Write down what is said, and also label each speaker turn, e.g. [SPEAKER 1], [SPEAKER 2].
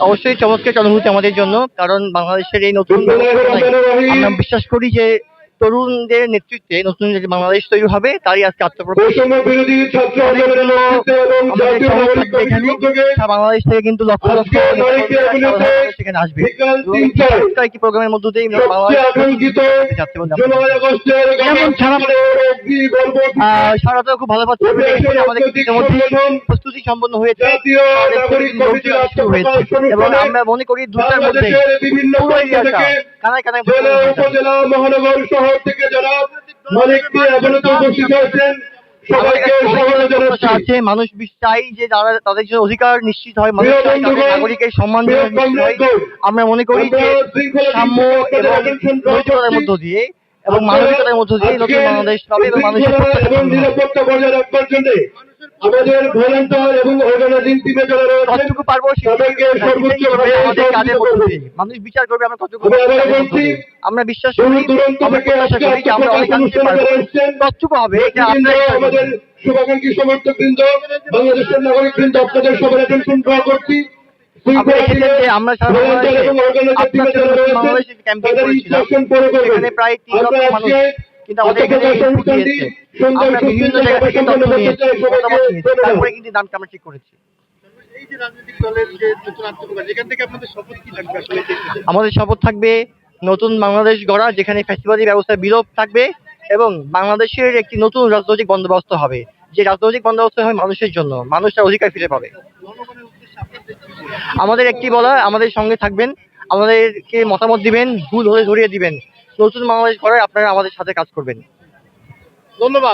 [SPEAKER 1] অবশ্যই চমৎকার অনুভূতি আমাদের জন্য কারণ বাংলাদেশের এই নতুন আমরা বিশ্বাস করি যে তরুণদের নেতৃত্বে নতুন যে বাংলাদেশ তৈরি হবে তারই আজকে আত্মপ্রকাশ। বাংলাদেশ থেকে কিন্তু লক্ষ লক্ষ সেখানে আসবে। প্রোগ্রামের মধ্য দিয়ে
[SPEAKER 2] সবচেয়ে
[SPEAKER 1] বাংলাদেশ খুব ভালো পাচ্ছি আমাদের ইতিমধ্যে প্রস্তুতি সম্পন্ন হয়েছে। এবং আমরা মনে করি দুটার মধ্যে পুরো কানায় কানায়।
[SPEAKER 2] উপজেলা মহানগর শহর থেকে যারা উপস্থিত হয়েছেন
[SPEAKER 1] আছে। মানুষ চাই যে যারা তাদের জন্য অধিকার নিশ্চিত হয়। মানুষ চাই নাগরিকের সম্মান আমরা মনে করি যে সাম্য এবং। মধ্য দিয়ে এবং মানবিকতার মধ্য দিয়ে নতুন বাংলাদেশ পাবে এবং মানুষের
[SPEAKER 2] এবং নিরাপত্তা বজায় রাখবার জন্য আমাদের ভলেন্টিয়ার এবং অর্গানাইজিং টিমে যারা
[SPEAKER 1] কতটুকু পারব
[SPEAKER 2] তাদেরকে সর্বোচ্চ
[SPEAKER 1] আমাদের
[SPEAKER 2] করবে।
[SPEAKER 1] দিয়ে। মানুষ বিচার করবে আমরা কতটুকু
[SPEAKER 2] বলছি,
[SPEAKER 1] আমরা বিশ্বাস করি আমরা
[SPEAKER 2] থেকে
[SPEAKER 1] প্রত্যাশা করি যে আমরা অনেক আনতে পারব। কতটুকু হবে এটা
[SPEAKER 2] আমাদের শুভাকাঙ্ক্ষী সমর্থক বৃন্দ বাংলাদেশের নাগরিক বৃন্দ আপনাদের সবার ড্র করছি।
[SPEAKER 1] আমরা। এখানে প্রায় তিন লক্ষ মানুষ কিন্তু আমাদের আমরা বিভিন্ন জায়গা থেকে তথ্য নিয়েছি
[SPEAKER 2] চাই সবাইকে
[SPEAKER 1] মতামত নিয়েছি
[SPEAKER 2] ধন্যবাদ।
[SPEAKER 1] তারপরে কিন্তু দামটা আমরা ঠিক করেছি
[SPEAKER 3] এই যে রাজনৈতিক দলের যে নতুন আত্মপ্রকাশ এখান থেকে আপনাদের শপথ থাকবে আসলে এই ক্ষেত্রে?
[SPEAKER 1] আমাদের শপথ থাকবে নতুন বাংলাদেশ গড়া যেখানে ফ্যাসিবাদী ব্যবস্থার বিলোপ থাকবে এবং বাংলাদেশের একটি নতুন রাজনৈতিক বন্দোবস্ত হবে যে রাজনৈতিক বন্দোবস্ত হয় মানুষের জন্য মানুষ তার অধিকার ফিরে পাবে? আমাদের একটি বলা, আমাদের সঙ্গে থাকবেন, আমাদেরকে মতামত দিবেন, ভুল হলে ধরিয়ে দিবেন। নতুন বাংলাদেশ করায় আপনারা আমাদের সাথে কাজ করবেন।
[SPEAKER 3] ধন্যবাদ।